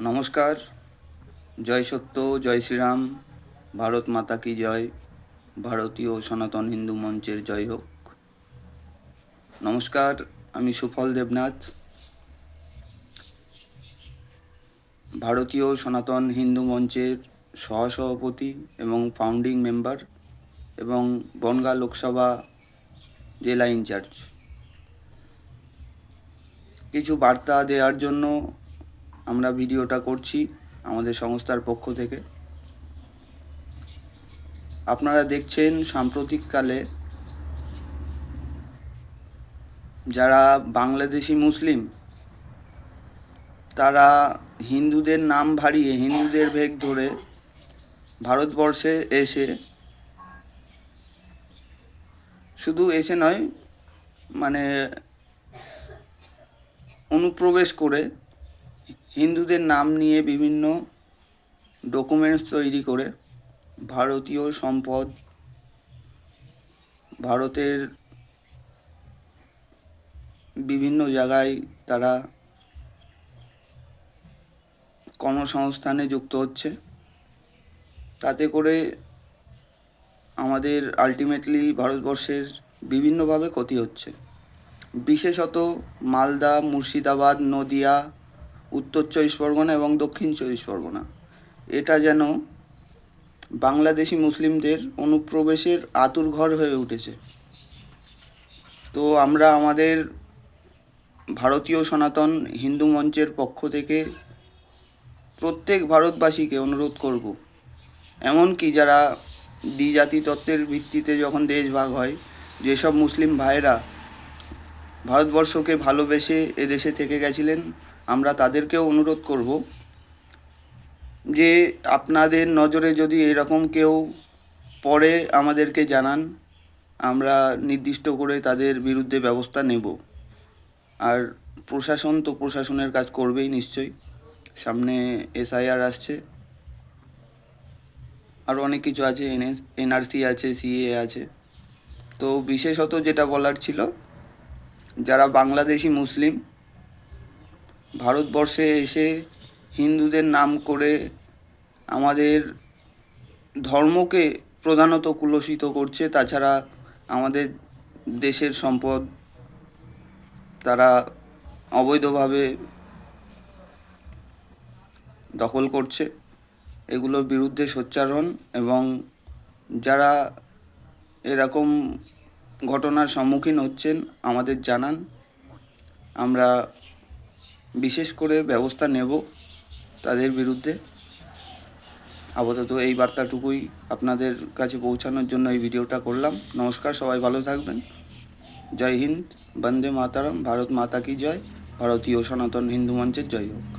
নমস্কার। জয় সত্য, জয় শ্রীরাম। ভারত মাতা কি জয়? ভারতীয় সনাতন হিন্দু মঞ্চের জয় হোক। নমস্কার, আমি সুফল দেবনাথ। ভারতীয় সনাতন হিন্দু মঞ্চের সহসভাপতি এবং ফাউন্ডিং মেম্বার এবং বনগাঁ লোকসভা জেলা ইনচার্জ। কিছু বার্তা দেওয়ার জন্য আমরা ভিডিওটা করছি আমাদের সংস্থার পক্ষ থেকে। আপনারা দেখছেন সাম্প্রতিককালে যারা বাংলাদেশি মুসলিম, তারা হিন্দুদের নাম ভারিয়ে হিন্দুদের ভেগ ধরে ভারতবর্ষে এসে শুধু এসে নয় মানে অনুপ্রবেশ করে হিন্দুদের নাম নিয়ে বিভিন্ন ডকুমেন্টস তৈরি করে ভারতীয় সম্পদ, ভারতের বিভিন্ন জায়গায় তারা কর্মসংস্থানে যুক্ত হচ্ছে। তাতে করে আমাদের আলটিমেটলি ভারতবর্ষের বিভিন্নভাবে ক্ষতি হচ্ছে। বিশেষত মালদা, মুর্শিদাবাদ, নদিয়া উত্তর চব্বিশ পরগনা এবং দক্ষিণ চব্বিশ পরগনা। এটা যেন বাংলাদেশি মুসলিমদের অনুপ্রবেশের আতুর ঘর হয়ে উঠেছে। তো আমরা আমাদের ভারতীয় সনাতন হিন্দু মঞ্চের পক্ষ থেকে প্রত্যেক ভারতবাসীকে অনুরোধ করব, এমনকি যারা দ্বিজাতি তত্ত্বের ভিত্তিতে যখন দেশ ভাগ হয়, যেসব মুসলিম ভাইরা ভারতবর্ষকে ভালোবেসে এদেশে থেকে গেছিলেন, আমরা তাদেরকেও অনুরোধ করব যে আপনাদের নজরে যদি এরকম কেউ পরে আমাদেরকে জানান, আমরা নির্দিষ্ট করে তাদের বিরুদ্ধে ব্যবস্থা নেব। আর প্রশাসন তো প্রশাসনের কাজ করবেই নিশ্চয়ই। সামনে এসআইআর আসছে। আরও অনেক কিছু আছে, এনএস, এনআরসি আছে, সিএ আছে। তো বিশেষত যেটা বলার ছিল যারা বাংলাদেশি মুসলিম, ভারতবর্ষে এসে হিন্দুদের নাম করে আমাদের ধর্মকে প্রধানত কুলসিত করছে, তাছাড়া আমাদের দেশের সম্পদ তারা অবৈধভাবে দখল করছে। এগুলোর বিরুদ্ধে সোচ্চার হন এবং যারা এরকম ঘটনার সম্মুখীন হচ্ছেন, আমাদের জানান। আমরা বিশেষ করে ব্যবস্থা নেব তাদের বিরুদ্ধে। আপাতত এই বার্তাটুকুই আপনাদের কাছে পৌঁছানোর জন্য এই ভিডিওটা করলাম। নমস্কার, সবাই ভালো থাকবেন। জয় হিন্দ, বন্দে মাতারাম, ভারত মাতা কি জয়? ভারতীয় সনাতন হিন্দু মঞ্চের জয় হোক।